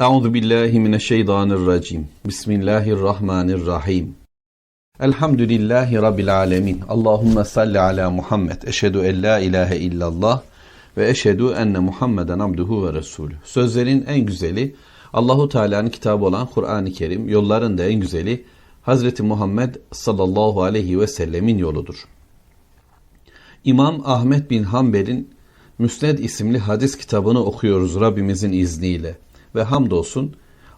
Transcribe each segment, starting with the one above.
Euzu billahi mineşşeytanirracim. Bismillahirrahmanirrahim. Elhamdülillahi rabbil alamin. Allahumme salli ala Muhammed. Eşhedü en la ilahe illallah ve eşhedü enne Muhammeden abduhu ve resulü. Sözlerin en güzeli Allahu Teala'nın kitabı olan Kur'an-ı Kerim, yolların da en güzeli Hazreti Muhammed sallallahu aleyhi ve sellemin yoludur. İmam Ahmet bin Hanbel'in Müsned isimli hadis kitabını okuyoruz Rabbimizin izniyle. Ve hamdolsun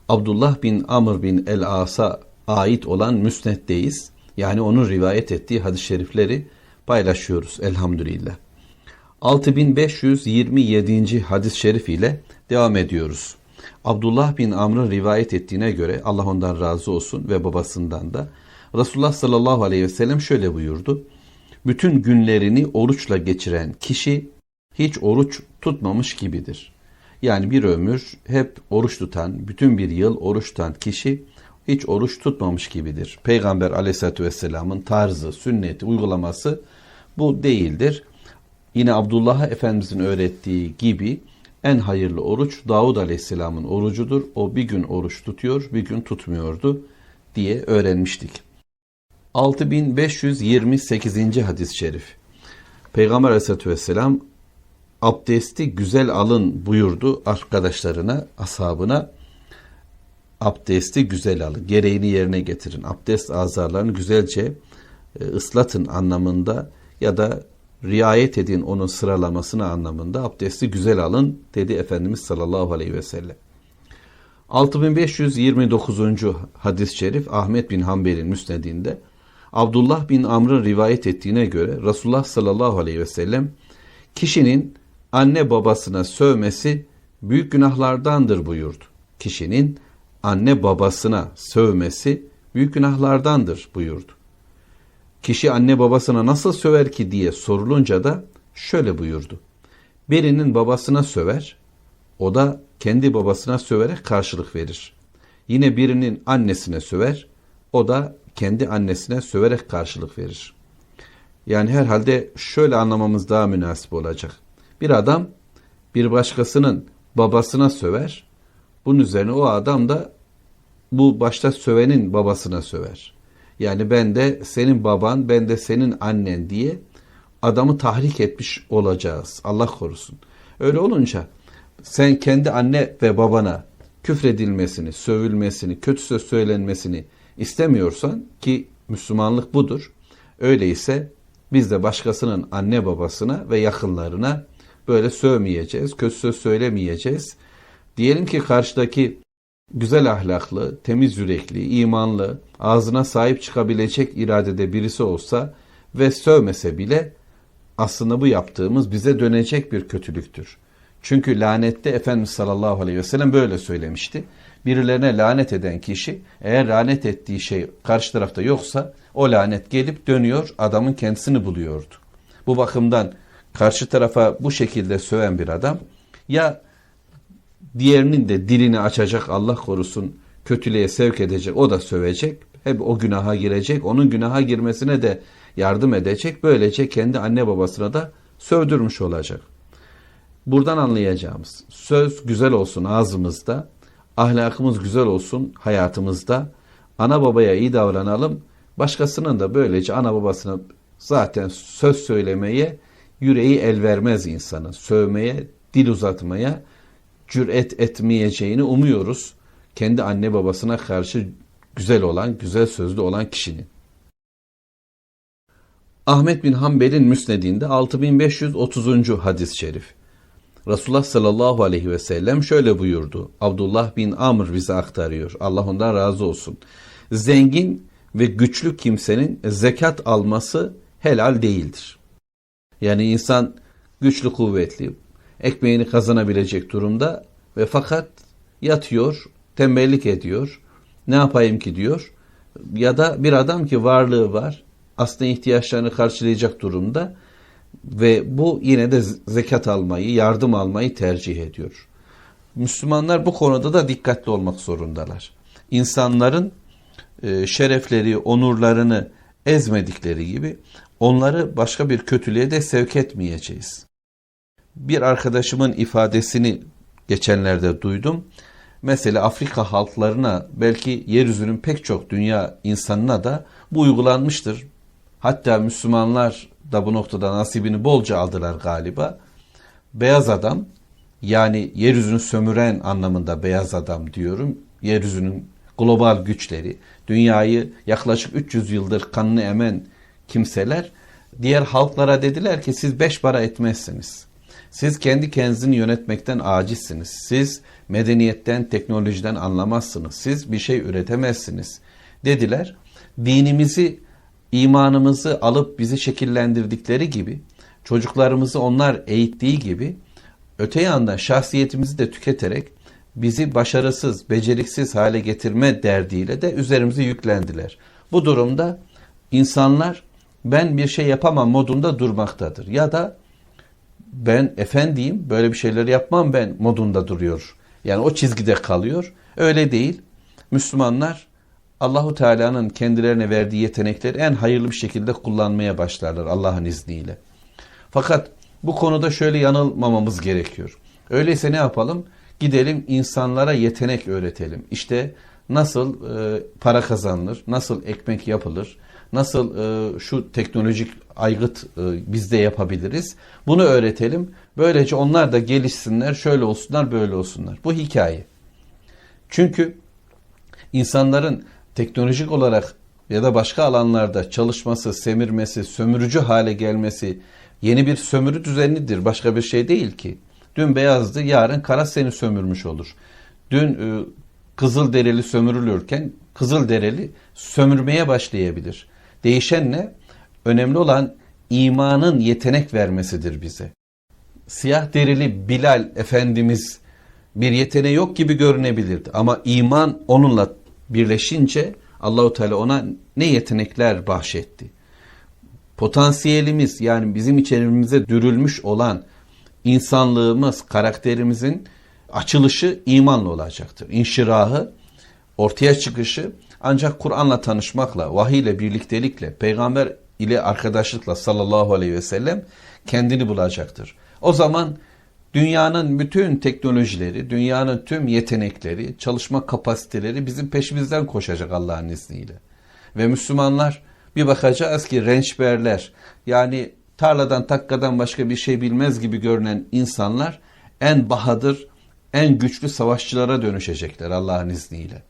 Abdullah bin Amr bin el-As'a ait olan Müsned'deyiz. Yani onun rivayet ettiği hadis-i şerifleri paylaşıyoruz elhamdülillah. 6527. hadis-i şerif ile devam ediyoruz. Abdullah bin Amr'ın rivayet ettiğine göre Allah ondan razı olsun ve babasından da Resulullah sallallahu aleyhi ve sellem şöyle buyurdu. Bütün günlerini oruçla geçiren kişi hiç oruç tutmamış gibidir. Yani bir ömür hep oruç tutan, bütün bir yıl oruç tutan kişi hiç oruç tutmamış gibidir. Peygamber aleyhissalatü vesselamın tarzı, sünneti, uygulaması bu değildir. Yine Abdullah Efendimizin öğrettiği gibi en hayırlı oruç Davud Aleyhisselam'ın orucudur. O bir gün oruç tutuyor, bir gün tutmuyordu diye öğrenmiştik. 6528. hadis-i şerif. Peygamber Aleyhisselatü Vesselam abdesti güzel alın buyurdu arkadaşlarına, ashabına. Abdesti güzel alın, gereğini yerine getirin. Abdest azarlarını güzelce e, ıslatın anlamında ya da riayet edin onun sıralamasını anlamında abdesti güzel alın dedi Efendimiz sallallahu aleyhi ve sellem. 6529. hadis-i şerif Ahmet bin Hanbel'in müsnedinde Abdullah bin Amr'ın rivayet ettiğine göre Resulullah sallallahu aleyhi ve sellem kişinin anne babasına sövmesi büyük günahlardandır buyurdu. Kişinin anne babasına sövmesi büyük günahlardandır buyurdu. Kişi anne babasına nasıl söver ki diye sorulunca da şöyle buyurdu. Birinin babasına söver, o da kendi babasına söverek karşılık verir. Yine birinin annesine söver, o da kendi annesine söverek karşılık verir. Yani herhalde şöyle anlamamız daha münasip olacak. Bir adam bir başkasının babasına söver, bunun üzerine o adam da bu başta sövenin babasına söver. Yani ben de senin baban, ben de senin annen diye adamı tahrik etmiş olacağız. Allah korusun. Öyle olunca sen kendi anne ve babana küfredilmesini, sövülmesini, kötü söz söylenmesini istemiyorsan ki Müslümanlık budur. Öyleyse biz de başkasının anne babasına ve yakınlarına böyle sövmeyeceğiz, kötü söz söylemeyeceğiz. Diyelim ki karşıdaki güzel ahlaklı, temiz yürekli, imanlı, ağzına sahip çıkabilecek iradede birisi olsa ve sövmese bile aslında bu yaptığımız bize dönecek bir kötülüktür. Çünkü lanette Efendimiz sallallahu aleyhi ve sellem böyle söylemişti. Birilerine lanet eden kişi eğer lanet ettiği şey karşı tarafta yoksa o lanet gelip dönüyor adamın kendisini buluyordu. Bu bakımdan karşı tarafa bu şekilde söven bir adam ya diğerinin de dilini açacak Allah korusun kötülüğe sevk edecek o da sövecek hep o günaha girecek onun günaha girmesine de yardım edecek böylece kendi anne babasına da sövdürmüş olacak. Buradan anlayacağımız söz güzel olsun ağzımızda ahlakımız güzel olsun hayatımızda ana babaya iyi davranalım başkasının da böylece ana babasına zaten söz söylemeye yüreği el vermez insanın sövmeye dil uzatmaya cüret etmeyeceğini umuyoruz. Kendi anne babasına karşı güzel olan, güzel sözlü olan kişinin. Ahmet bin Hanbel'in müsnedinde 6530. hadis-i şerif. Resulullah sallallahu aleyhi ve sellem şöyle buyurdu. Abdullah bin Amr bize aktarıyor. Allah ondan razı olsun. Zengin ve güçlü kimsenin zekat alması helal değildir. Yani insan güçlü kuvvetli, ekmeğini kazanabilecek durumda ve fakat yatıyor, tembellik ediyor. Ne yapayım ki diyor. Ya da bir adam ki varlığı var, aslında ihtiyaçlarını karşılayacak durumda ve bu yine de zekat almayı, yardım almayı tercih ediyor. Müslümanlar bu konuda da dikkatli olmak zorundalar. İnsanların e, şerefleri, onurlarını ezmedikleri gibi onları başka bir kötülüğe de sevk etmeyeceğiz bir arkadaşımın ifadesini geçenlerde duydum. Mesela Afrika halklarına belki yeryüzünün pek çok dünya insanına da bu uygulanmıştır. Hatta Müslümanlar da bu noktada nasibini bolca aldılar galiba. Beyaz adam yani yeryüzünü sömüren anlamında beyaz adam diyorum. Yeryüzünün global güçleri, dünyayı yaklaşık 300 yıldır kanını emen kimseler diğer halklara dediler ki siz beş para etmezsiniz. Siz kendi kendinizi yönetmekten acizsiniz. Siz medeniyetten, teknolojiden anlamazsınız. Siz bir şey üretemezsiniz dediler. Dinimizi, imanımızı alıp bizi şekillendirdikleri gibi, çocuklarımızı onlar eğittiği gibi, öte yandan şahsiyetimizi de tüketerek bizi başarısız, beceriksiz hale getirme derdiyle de üzerimize yüklendiler. Bu durumda insanlar ben bir şey yapamam modunda durmaktadır. Ya da ben efendiyim böyle bir şeyleri yapmam ben modunda duruyor. Yani o çizgide kalıyor. Öyle değil. Müslümanlar Allahu Teala'nın kendilerine verdiği yetenekleri en hayırlı bir şekilde kullanmaya başlarlar Allah'ın izniyle. Fakat bu konuda şöyle yanılmamamız gerekiyor. Öyleyse ne yapalım? Gidelim insanlara yetenek öğretelim. İşte nasıl e, para kazanılır, nasıl ekmek yapılır, nasıl e, şu teknolojik aygıt e, biz de yapabiliriz. Bunu öğretelim. Böylece onlar da gelişsinler, şöyle olsunlar, böyle olsunlar. Bu hikaye. Çünkü insanların teknolojik olarak ya da başka alanlarda çalışması, semirmesi, sömürücü hale gelmesi yeni bir sömürü düzenidir. Başka bir şey değil ki. Dün beyazdı, yarın kara seni sömürmüş olur. Dün e, kızıl dereli sömürülürken kızıl dereli sömürmeye başlayabilir. Değişen ne? Önemli olan imanın yetenek vermesidir bize. Siyah derili Bilal Efendimiz bir yeteneği yok gibi görünebilirdi ama iman onunla birleşince Allahu Teala ona ne yetenekler bahşetti. Potansiyelimiz yani bizim içerimize dürülmüş olan insanlığımız, karakterimizin açılışı imanla olacaktır. İnşirahı, ortaya çıkışı ancak Kur'an'la tanışmakla, vahiy ile birliktelikle, peygamber ile arkadaşlıkla sallallahu aleyhi ve sellem kendini bulacaktır. O zaman dünyanın bütün teknolojileri, dünyanın tüm yetenekleri, çalışma kapasiteleri bizim peşimizden koşacak Allah'ın izniyle. Ve Müslümanlar bir bakacağız ki rençberler yani tarladan takkadan başka bir şey bilmez gibi görünen insanlar en bahadır, en güçlü savaşçılara dönüşecekler Allah'ın izniyle.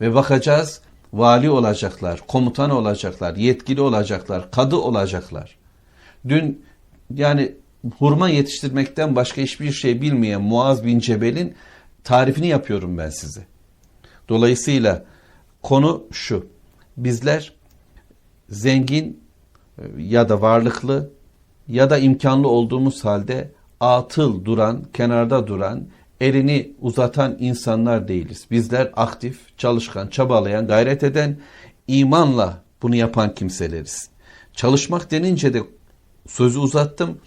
Ve bakacağız vali olacaklar, komutan olacaklar, yetkili olacaklar, kadı olacaklar. Dün yani hurma yetiştirmekten başka hiçbir şey bilmeyen Muaz bin Cebel'in tarifini yapıyorum ben size. Dolayısıyla konu şu. Bizler zengin e, ya da varlıklı ya da imkanlı olduğumuz halde atıl duran, kenarda duran, elini uzatan insanlar değiliz. Bizler aktif, çalışkan, çabalayan, gayret eden, imanla bunu yapan kimseleriz. Çalışmak denince de sözü uzattım.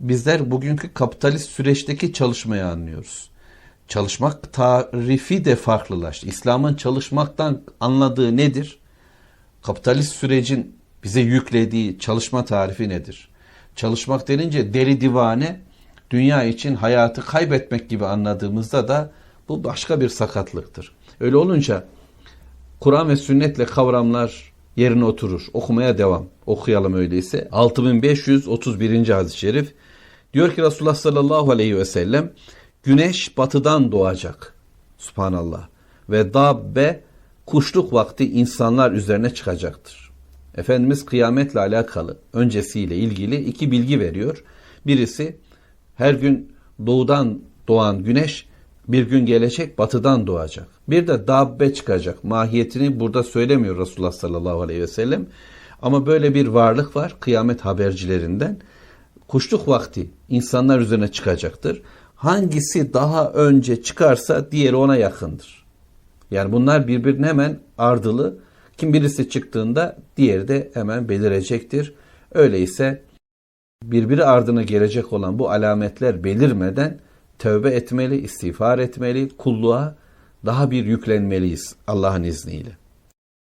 Bizler bugünkü kapitalist süreçteki çalışmayı anlıyoruz. Çalışmak tarifi de farklılaştı. İslam'ın çalışmaktan anladığı nedir? Kapitalist sürecin bize yüklediği çalışma tarifi nedir? Çalışmak denince deli divane dünya için hayatı kaybetmek gibi anladığımızda da bu başka bir sakatlıktır. Öyle olunca Kur'an ve sünnetle kavramlar yerine oturur. Okumaya devam. Okuyalım öyleyse. 6531. hadis-i şerif diyor ki Resulullah sallallahu aleyhi ve sellem güneş batıdan doğacak. Subhanallah. Ve dabbe kuşluk vakti insanlar üzerine çıkacaktır. Efendimiz kıyametle alakalı öncesiyle ilgili iki bilgi veriyor. Birisi her gün doğudan doğan güneş bir gün gelecek batıdan doğacak. Bir de dabbe çıkacak. Mahiyetini burada söylemiyor Resulullah sallallahu aleyhi ve sellem. Ama böyle bir varlık var kıyamet habercilerinden. Kuşluk vakti insanlar üzerine çıkacaktır. Hangisi daha önce çıkarsa diğeri ona yakındır. Yani bunlar birbirine hemen ardılı. Kim birisi çıktığında diğeri de hemen belirecektir. Öyleyse birbiri ardına gelecek olan bu alametler belirmeden tövbe etmeli, istiğfar etmeli, kulluğa daha bir yüklenmeliyiz Allah'ın izniyle.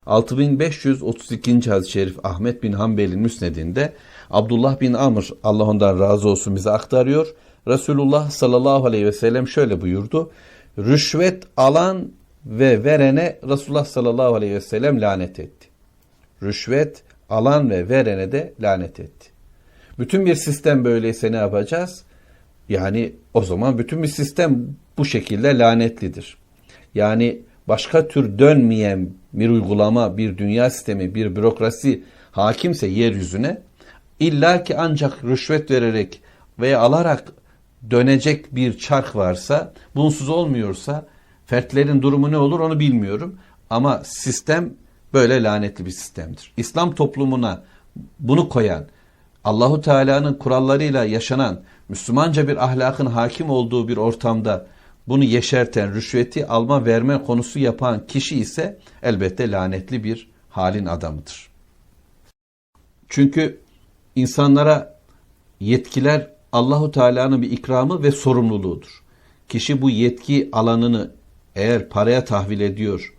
6532. hadis-i şerif Ahmet bin Hanbel'in müsnedinde Abdullah bin Amr Allah ondan razı olsun bize aktarıyor. Resulullah sallallahu aleyhi ve sellem şöyle buyurdu. rüşvet alan ve verene Resulullah sallallahu aleyhi ve sellem lanet etti. Rüşvet alan ve verene de lanet etti. Bütün bir sistem böyleyse ne yapacağız? Yani o zaman bütün bir sistem bu şekilde lanetlidir. Yani başka tür dönmeyen bir uygulama, bir dünya sistemi, bir bürokrasi hakimse yeryüzüne illa ki ancak rüşvet vererek veya alarak dönecek bir çark varsa, bunsuz olmuyorsa fertlerin durumu ne olur onu bilmiyorum. Ama sistem böyle lanetli bir sistemdir. İslam toplumuna bunu koyan, Allahu Teala'nın kurallarıyla yaşanan, Müslümanca bir ahlakın hakim olduğu bir ortamda bunu yeşerten, rüşveti alma verme konusu yapan kişi ise elbette lanetli bir halin adamıdır. Çünkü insanlara yetkiler Allahu Teala'nın bir ikramı ve sorumluluğudur. Kişi bu yetki alanını eğer paraya tahvil ediyor,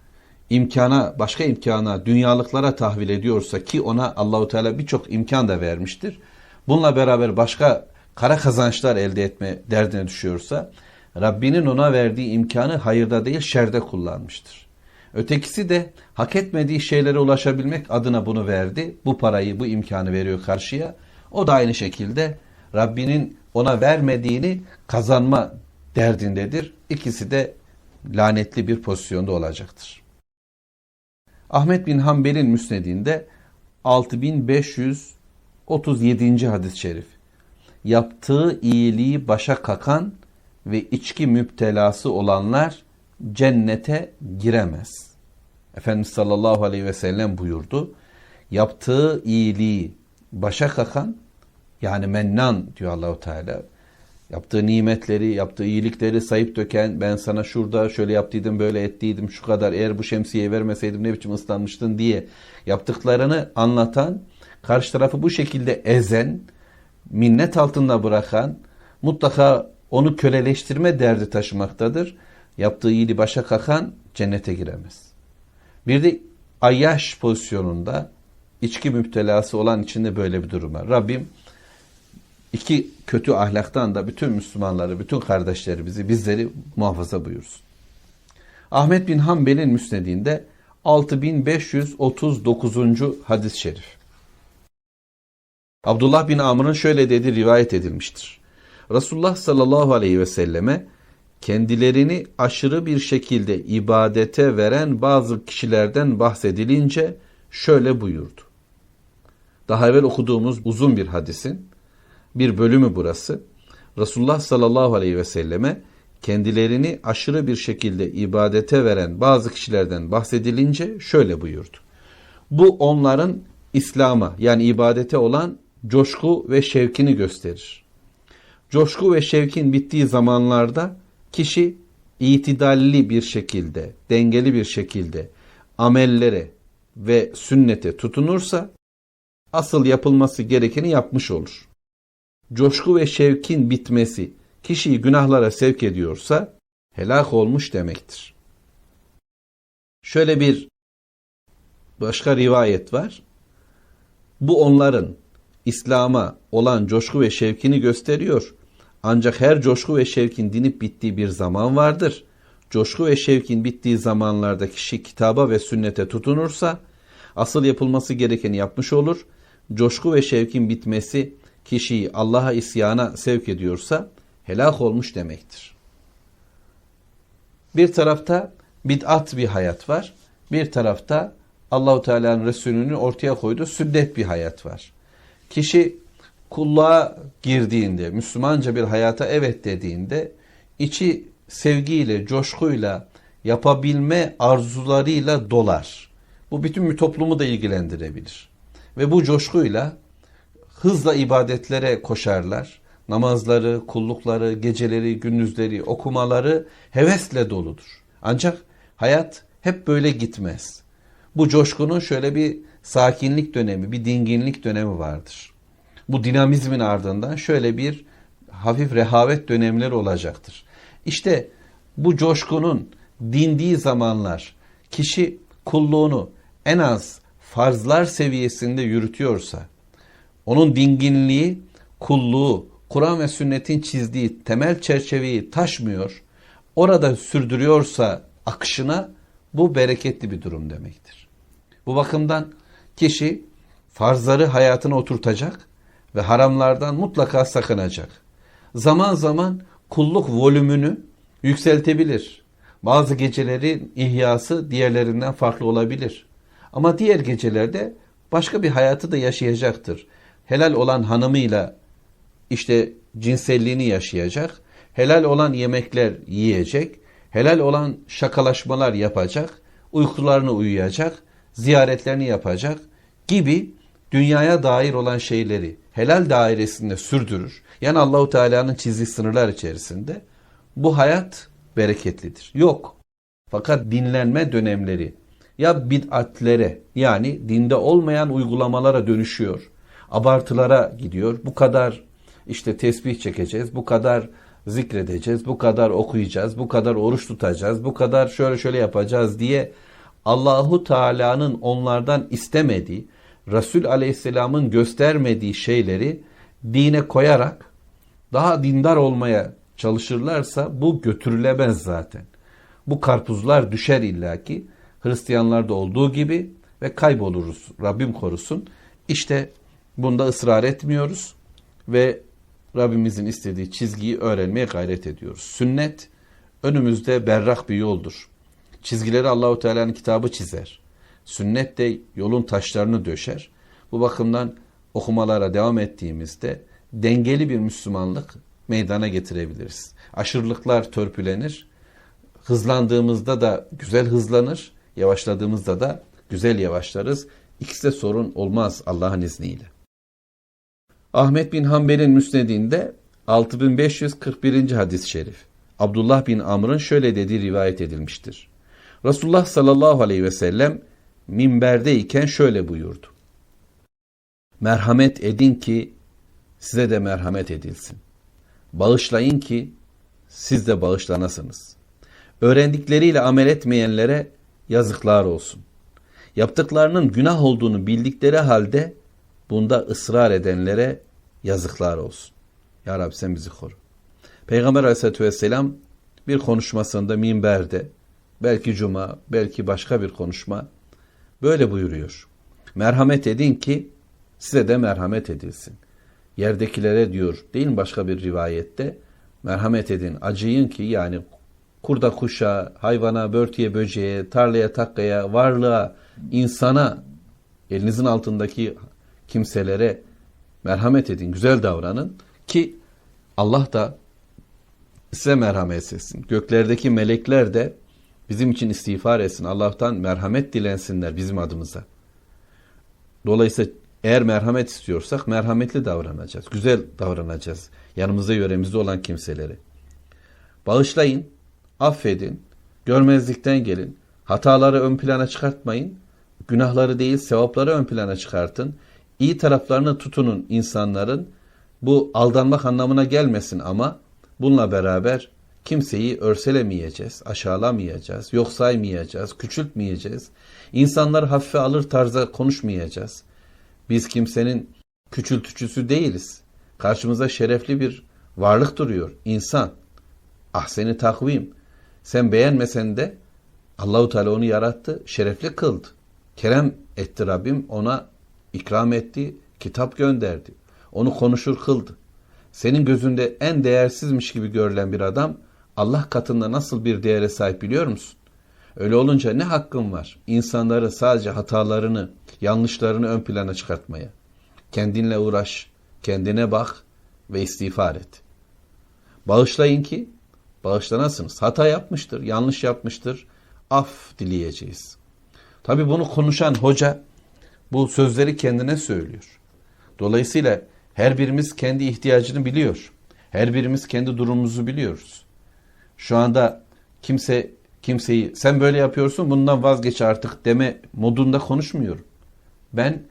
imkana, başka imkana, dünyalıklara tahvil ediyorsa ki ona Allahu Teala birçok imkan da vermiştir. Bununla beraber başka kara kazançlar elde etme derdine düşüyorsa Rabbinin ona verdiği imkanı hayırda değil şerde kullanmıştır. Ötekisi de hak etmediği şeylere ulaşabilmek adına bunu verdi. Bu parayı, bu imkanı veriyor karşıya. O da aynı şekilde Rabbinin ona vermediğini kazanma derdindedir. İkisi de lanetli bir pozisyonda olacaktır. Ahmet bin Hanbel'in müsnedinde 6537. hadis-i şerif. Yaptığı iyiliği başa kakan ve içki müptelası olanlar cennete giremez. Efendimiz sallallahu aleyhi ve sellem buyurdu. Yaptığı iyiliği başa kakan yani mennan diyor Allahu Teala. Yaptığı nimetleri, yaptığı iyilikleri sayıp döken, ben sana şurada şöyle yaptıydım, böyle ettiydim, şu kadar eğer bu şemsiyeyi vermeseydim ne biçim ıslanmıştın diye yaptıklarını anlatan, karşı tarafı bu şekilde ezen, minnet altında bırakan, mutlaka onu köleleştirme derdi taşımaktadır. Yaptığı iyiliği başa kakan cennete giremez. Bir de ayyaş pozisyonunda içki müptelası olan içinde böyle bir durum var. Rabbim iki kötü ahlaktan da bütün Müslümanları, bütün kardeşlerimizi, bizleri muhafaza buyursun. Ahmet bin Hanbel'in müsnedinde 6539. hadis-i şerif. Abdullah bin Amr'ın şöyle dediği rivayet edilmiştir. Resulullah sallallahu aleyhi ve selleme kendilerini aşırı bir şekilde ibadete veren bazı kişilerden bahsedilince şöyle buyurdu. Daha evvel okuduğumuz uzun bir hadisin bir bölümü burası. Resulullah sallallahu aleyhi ve selleme kendilerini aşırı bir şekilde ibadete veren bazı kişilerden bahsedilince şöyle buyurdu. Bu onların İslam'a yani ibadete olan coşku ve şevkini gösterir. Coşku ve şevkin bittiği zamanlarda kişi itidalli bir şekilde, dengeli bir şekilde amellere ve sünnete tutunursa asıl yapılması gerekeni yapmış olur. Coşku ve şevkin bitmesi kişiyi günahlara sevk ediyorsa helak olmuş demektir. Şöyle bir başka rivayet var. Bu onların İslam'a olan coşku ve şevkini gösteriyor. Ancak her coşku ve şevkin dinip bittiği bir zaman vardır. Coşku ve şevkin bittiği zamanlarda kişi kitaba ve sünnete tutunursa asıl yapılması gerekeni yapmış olur. Coşku ve şevkin bitmesi kişiyi Allah'a isyana sevk ediyorsa helak olmuş demektir. Bir tarafta bid'at bir hayat var. Bir tarafta Allahu Teala'nın Resulü'nün ortaya koyduğu sünnet bir hayat var. Kişi kulluğa girdiğinde, Müslümanca bir hayata evet dediğinde içi sevgiyle, coşkuyla, yapabilme arzularıyla dolar. Bu bütün bir toplumu da ilgilendirebilir. Ve bu coşkuyla hızla ibadetlere koşarlar. Namazları, kullukları, geceleri, gündüzleri, okumaları hevesle doludur. Ancak hayat hep böyle gitmez. Bu coşkunun şöyle bir sakinlik dönemi, bir dinginlik dönemi vardır. Bu dinamizmin ardından şöyle bir hafif rehavet dönemleri olacaktır. İşte bu coşkunun dindiği zamanlar kişi kulluğunu en az farzlar seviyesinde yürütüyorsa, onun dinginliği, kulluğu, Kur'an ve sünnetin çizdiği temel çerçeveyi taşmıyor, orada sürdürüyorsa akışına bu bereketli bir durum demektir. Bu bakımdan kişi farzları hayatına oturtacak ve haramlardan mutlaka sakınacak. Zaman zaman kulluk volümünü yükseltebilir. Bazı gecelerin ihyası diğerlerinden farklı olabilir. Ama diğer gecelerde başka bir hayatı da yaşayacaktır. Helal olan hanımıyla işte cinselliğini yaşayacak. Helal olan yemekler yiyecek. Helal olan şakalaşmalar yapacak. Uykularını uyuyacak. Ziyaretlerini yapacak gibi dünyaya dair olan şeyleri helal dairesinde sürdürür. Yani Allahu Teala'nın çizdiği sınırlar içerisinde bu hayat bereketlidir. Yok. Fakat dinlenme dönemleri ya bid'atlere yani dinde olmayan uygulamalara dönüşüyor. Abartılara gidiyor. Bu kadar işte tesbih çekeceğiz, bu kadar zikredeceğiz, bu kadar okuyacağız, bu kadar oruç tutacağız, bu kadar şöyle şöyle yapacağız diye Allahu Teala'nın onlardan istemediği, Resul Aleyhisselam'ın göstermediği şeyleri dine koyarak daha dindar olmaya çalışırlarsa bu götürülemez zaten. Bu karpuzlar düşer illaki Hristiyanlarda olduğu gibi ve kayboluruz. Rabbim korusun. İşte bunda ısrar etmiyoruz ve Rabbimizin istediği çizgiyi öğrenmeye gayret ediyoruz. Sünnet önümüzde berrak bir yoldur. Çizgileri Allahu Teala'nın kitabı çizer. Sünnet de yolun taşlarını döşer. Bu bakımdan okumalara devam ettiğimizde dengeli bir Müslümanlık meydana getirebiliriz. Aşırılıklar törpülenir. Hızlandığımızda da güzel hızlanır. Yavaşladığımızda da güzel yavaşlarız. İkisi de sorun olmaz Allah'ın izniyle. Ahmet bin Hanbel'in müsnedinde 6541. hadis-i şerif. Abdullah bin Amr'ın şöyle dediği rivayet edilmiştir. Resulullah sallallahu aleyhi ve sellem minberdeyken şöyle buyurdu. Merhamet edin ki size de merhamet edilsin. Bağışlayın ki siz de bağışlanasınız. Öğrendikleriyle amel etmeyenlere yazıklar olsun. Yaptıklarının günah olduğunu bildikleri halde bunda ısrar edenlere yazıklar olsun. Ya Rabbi sen bizi koru. Peygamber aleyhissalatü vesselam bir konuşmasında minberde belki cuma belki başka bir konuşma böyle buyuruyor. Merhamet edin ki size de merhamet edilsin. Yerdekilere diyor değil mi başka bir rivayette merhamet edin acıyın ki yani kurda kuşa, hayvana, börtüye, böceğe, tarlaya, takkaya, varlığa, insana, elinizin altındaki kimselere merhamet edin, güzel davranın ki Allah da size merhamet etsin. Göklerdeki melekler de bizim için istiğfar etsin. Allah'tan merhamet dilensinler bizim adımıza. Dolayısıyla eğer merhamet istiyorsak merhametli davranacağız. Güzel davranacağız. Yanımızda yöremizde olan kimseleri. Bağışlayın, affedin, görmezlikten gelin. Hataları ön plana çıkartmayın. Günahları değil sevapları ön plana çıkartın. İyi taraflarını tutunun insanların. Bu aldanmak anlamına gelmesin ama bununla beraber kimseyi örselemeyeceğiz, aşağılamayacağız, yok saymayacağız, küçültmeyeceğiz. İnsanları hafife alır tarzda konuşmayacağız. Biz kimsenin küçültücüsü değiliz. Karşımıza şerefli bir varlık duruyor. İnsan. Ah seni takvim. Sen beğenmesen de Allahu Teala onu yarattı, şerefli kıldı. Kerem etti Rabbim ona ikram etti, kitap gönderdi. Onu konuşur kıldı. Senin gözünde en değersizmiş gibi görülen bir adam Allah katında nasıl bir değere sahip biliyor musun? Öyle olunca ne hakkın var insanları sadece hatalarını, yanlışlarını ön plana çıkartmaya? Kendinle uğraş, kendine bak ve istiğfar et. Bağışlayın ki bağışlanasınız. Hata yapmıştır, yanlış yapmıştır. Af dileyeceğiz. Tabi bunu konuşan hoca bu sözleri kendine söylüyor. Dolayısıyla her birimiz kendi ihtiyacını biliyor. Her birimiz kendi durumumuzu biliyoruz. Şu anda kimse kimseyi sen böyle yapıyorsun bundan vazgeç artık deme modunda konuşmuyorum. Ben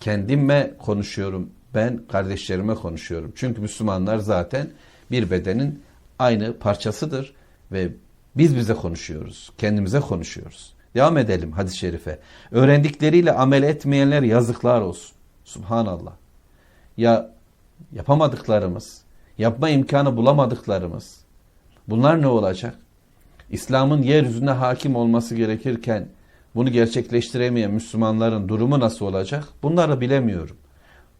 kendime konuşuyorum. Ben kardeşlerime konuşuyorum. Çünkü Müslümanlar zaten bir bedenin aynı parçasıdır ve biz bize konuşuyoruz. Kendimize konuşuyoruz. Devam edelim hadis-i şerife. Öğrendikleriyle amel etmeyenler yazıklar olsun. Subhanallah. Ya yapamadıklarımız, yapma imkanı bulamadıklarımız bunlar ne olacak? İslam'ın yeryüzüne hakim olması gerekirken bunu gerçekleştiremeyen Müslümanların durumu nasıl olacak? Bunları bilemiyorum.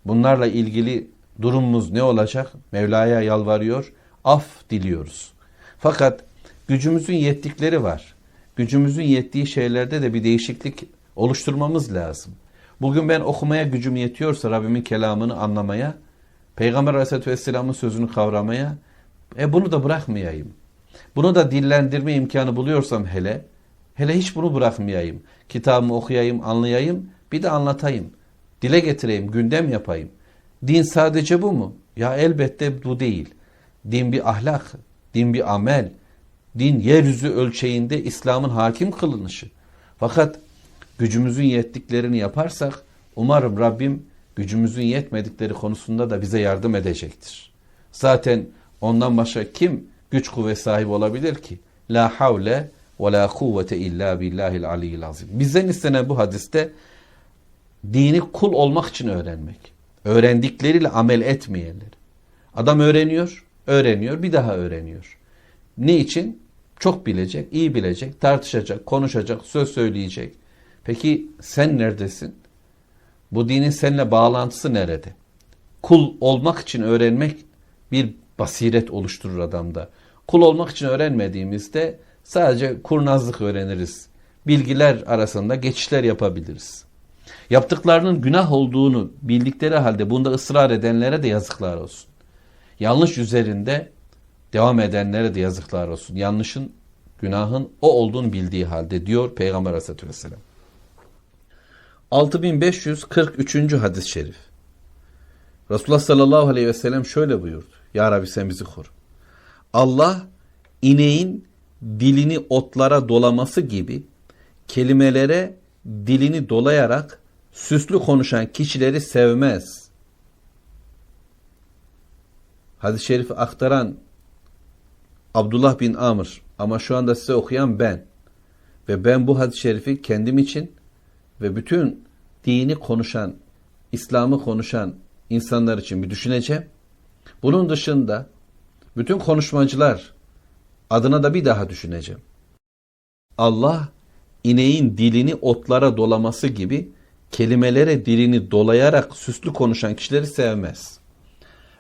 Bunlarla ilgili durumumuz ne olacak? Mevla'ya yalvarıyor, af diliyoruz. Fakat gücümüzün yettikleri var. Gücümüzün yettiği şeylerde de bir değişiklik oluşturmamız lazım. Bugün ben okumaya gücüm yetiyorsa Rabbimin kelamını anlamaya, Peygamber Aleyhisselatü Vesselam'ın sözünü kavramaya, e bunu da bırakmayayım. Bunu da dillendirme imkanı buluyorsam hele, hele hiç bunu bırakmayayım. Kitabımı okuyayım, anlayayım, bir de anlatayım. Dile getireyim, gündem yapayım. Din sadece bu mu? Ya elbette bu değil. Din bir ahlak, din bir amel. Din yeryüzü ölçeğinde İslam'ın hakim kılınışı. Fakat gücümüzün yettiklerini yaparsak umarım Rabbim gücümüzün yetmedikleri konusunda da bize yardım edecektir. Zaten ondan başka kim güç kuvvet sahibi olabilir ki? La havle ve la kuvvete illa billahil aliyyil azim. Bizden istenen bu hadiste dini kul olmak için öğrenmek. Öğrendikleriyle amel etmeyenler. Adam öğreniyor, öğreniyor, bir daha öğreniyor. Ne için? Çok bilecek, iyi bilecek, tartışacak, konuşacak, söz söyleyecek. Peki sen neredesin? Bu dinin seninle bağlantısı nerede? Kul olmak için öğrenmek bir basiret oluşturur adamda. Kul olmak için öğrenmediğimizde sadece kurnazlık öğreniriz. Bilgiler arasında geçişler yapabiliriz. Yaptıklarının günah olduğunu bildikleri halde bunda ısrar edenlere de yazıklar olsun. Yanlış üzerinde devam edenlere de yazıklar olsun. Yanlışın, günahın o olduğunu bildiği halde diyor Peygamber Aleyhisselatü Vesselam. 6543. hadis-i şerif. Resulullah sallallahu aleyhi ve sellem şöyle buyurdu. Ya Rabbi sen bizi koru. Allah ineğin dilini otlara dolaması gibi kelimelere dilini dolayarak süslü konuşan kişileri sevmez. Hadis-i şerifi aktaran Abdullah bin Amr ama şu anda size okuyan ben. Ve ben bu hadis-i şerifi kendim için ve bütün dini konuşan, İslam'ı konuşan insanlar için bir düşüneceğim. Bunun dışında bütün konuşmacılar adına da bir daha düşüneceğim. Allah ineğin dilini otlara dolaması gibi kelimelere dilini dolayarak süslü konuşan kişileri sevmez.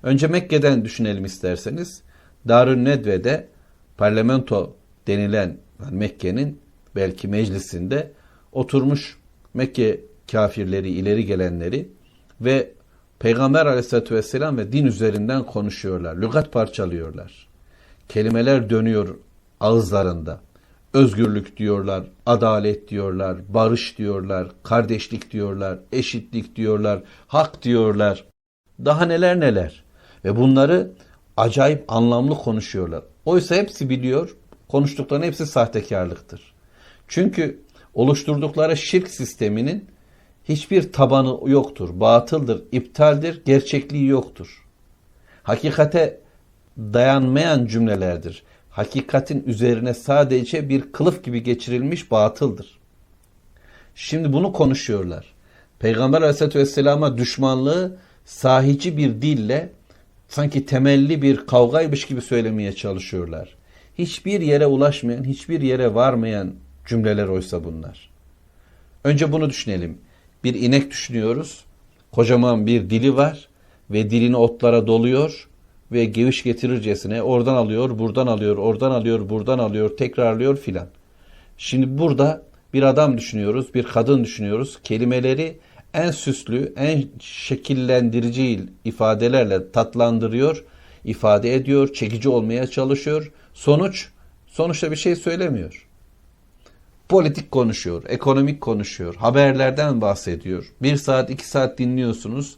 Önce Mekke'den düşünelim isterseniz. Darün Nedve'de parlamento denilen yani Mekke'nin belki meclisinde oturmuş Mekke kafirleri, ileri gelenleri ve Peygamber aleyhissalatü vesselam ve din üzerinden konuşuyorlar. Lügat parçalıyorlar. Kelimeler dönüyor ağızlarında. Özgürlük diyorlar, adalet diyorlar, barış diyorlar, kardeşlik diyorlar, eşitlik diyorlar, hak diyorlar. Daha neler neler. Ve bunları acayip anlamlı konuşuyorlar. Oysa hepsi biliyor, konuştuklarının hepsi sahtekarlıktır. Çünkü oluşturdukları şirk sisteminin hiçbir tabanı yoktur. Batıldır, iptaldir, gerçekliği yoktur. Hakikate dayanmayan cümlelerdir. Hakikatin üzerine sadece bir kılıf gibi geçirilmiş batıldır. Şimdi bunu konuşuyorlar. Peygamber aleyhissalatü vesselama düşmanlığı sahici bir dille sanki temelli bir kavgaymış gibi söylemeye çalışıyorlar. Hiçbir yere ulaşmayan, hiçbir yere varmayan cümleler oysa bunlar. Önce bunu düşünelim. Bir inek düşünüyoruz. Kocaman bir dili var ve dilini otlara doluyor ve geviş getirircesine oradan alıyor, buradan alıyor, oradan alıyor, buradan alıyor, tekrarlıyor filan. Şimdi burada bir adam düşünüyoruz, bir kadın düşünüyoruz. Kelimeleri en süslü, en şekillendirici ifadelerle tatlandırıyor, ifade ediyor, çekici olmaya çalışıyor. Sonuç, sonuçta bir şey söylemiyor. Politik konuşuyor, ekonomik konuşuyor, haberlerden bahsediyor. Bir saat, iki saat dinliyorsunuz.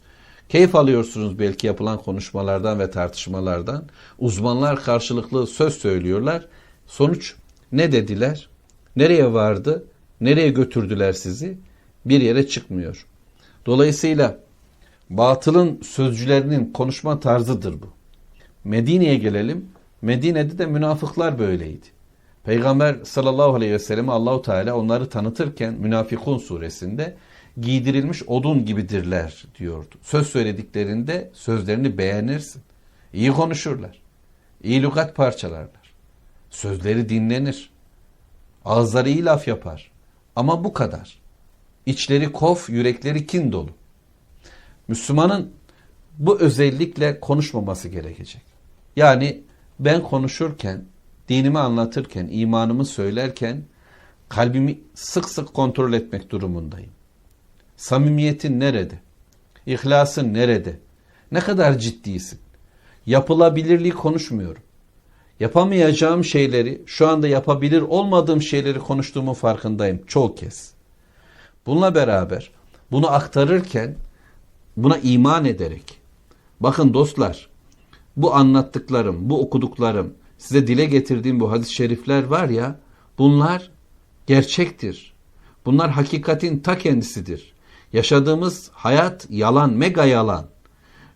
Keyif alıyorsunuz belki yapılan konuşmalardan ve tartışmalardan. Uzmanlar karşılıklı söz söylüyorlar. Sonuç ne dediler? Nereye vardı? Nereye götürdüler sizi? Bir yere çıkmıyor. Dolayısıyla batılın sözcülerinin konuşma tarzıdır bu. Medine'ye gelelim. Medine'de de münafıklar böyleydi. Peygamber sallallahu aleyhi ve sellem Allahu Teala onları tanıtırken Münafikun suresinde giydirilmiş odun gibidirler diyordu. Söz söylediklerinde sözlerini beğenirsin. İyi konuşurlar. İyi lügat parçalarlar. Sözleri dinlenir. Ağızları iyi laf yapar. Ama bu kadar. İçleri kof, yürekleri kin dolu. Müslümanın bu özellikle konuşmaması gerekecek. Yani ben konuşurken, dinimi anlatırken, imanımı söylerken kalbimi sık sık kontrol etmek durumundayım. Samimiyetin nerede? İhlasın nerede? Ne kadar ciddisin? Yapılabilirliği konuşmuyorum. Yapamayacağım şeyleri, şu anda yapabilir olmadığım şeyleri konuştuğumun farkındayım çoğu kez. Bununla beraber bunu aktarırken buna iman ederek bakın dostlar bu anlattıklarım, bu okuduklarım, size dile getirdiğim bu hadis-i şerifler var ya bunlar gerçektir. Bunlar hakikatin ta kendisidir. Yaşadığımız hayat yalan, mega yalan.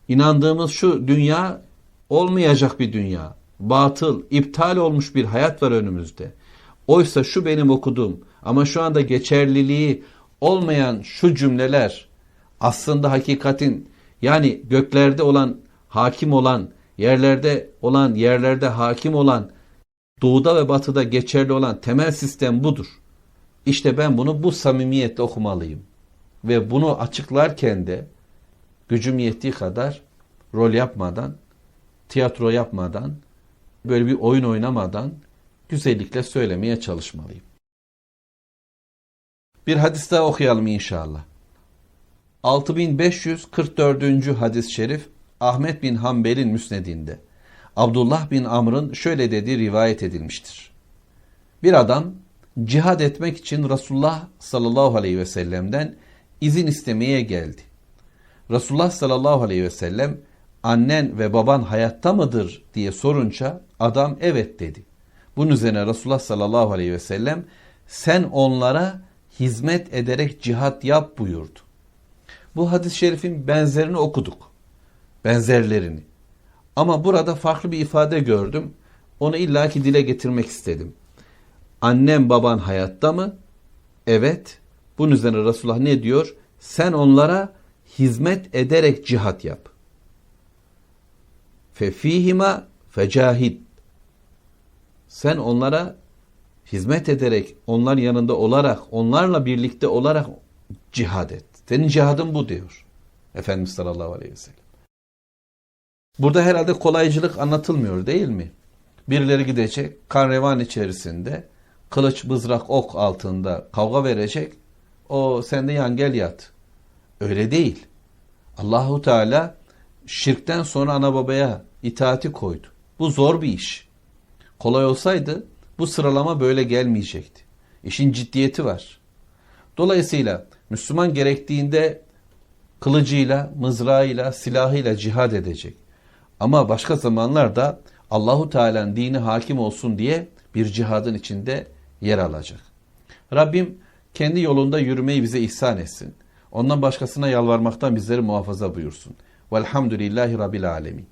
İnandığımız şu dünya olmayacak bir dünya. Batıl, iptal olmuş bir hayat var önümüzde. Oysa şu benim okuduğum ama şu anda geçerliliği olmayan şu cümleler aslında hakikatin yani göklerde olan, hakim olan, yerlerde olan, yerlerde hakim olan, doğuda ve batıda geçerli olan temel sistem budur. İşte ben bunu bu samimiyetle okumalıyım. Ve bunu açıklarken de gücüm yettiği kadar rol yapmadan, tiyatro yapmadan, böyle bir oyun oynamadan güzellikle söylemeye çalışmalıyım. Bir hadis daha okuyalım inşallah. 6544. hadis-i şerif Ahmet bin Hanbel'in müsnedinde Abdullah bin Amr'ın şöyle dediği rivayet edilmiştir. Bir adam cihad etmek için Resulullah sallallahu aleyhi ve sellem'den izin istemeye geldi. Resulullah sallallahu aleyhi ve sellem annen ve baban hayatta mıdır diye sorunca adam evet dedi. Bunun üzerine Resulullah sallallahu aleyhi ve sellem sen onlara hizmet ederek cihat yap buyurdu. Bu hadis-i şerifin benzerini okuduk. Benzerlerini. Ama burada farklı bir ifade gördüm. Onu illaki dile getirmek istedim. Annem baban hayatta mı? Evet. Bunun üzerine Resulullah ne diyor? Sen onlara hizmet ederek cihat yap. Fefihima fecahid. Sen onlara hizmet ederek, onlar yanında olarak, onlarla birlikte olarak cihad et. Senin cihadın bu diyor. Efendimiz sallallahu aleyhi ve sellem. Burada herhalde kolaycılık anlatılmıyor değil mi? Birileri gidecek, kan revan içerisinde, kılıç, mızrak, ok altında kavga verecek. O sen de yan gel yat. Öyle değil. Allahu Teala şirkten sonra ana babaya itaati koydu. Bu zor bir iş. Kolay olsaydı bu sıralama böyle gelmeyecekti. İşin ciddiyeti var. Dolayısıyla Müslüman gerektiğinde kılıcıyla, mızrağıyla, silahıyla cihad edecek. Ama başka zamanlarda Allahu Teala'nın dini hakim olsun diye bir cihadın içinde yer alacak. Rabbim kendi yolunda yürümeyi bize ihsan etsin. Ondan başkasına yalvarmaktan bizleri muhafaza buyursun. Velhamdülillahi Rabbil Alemin.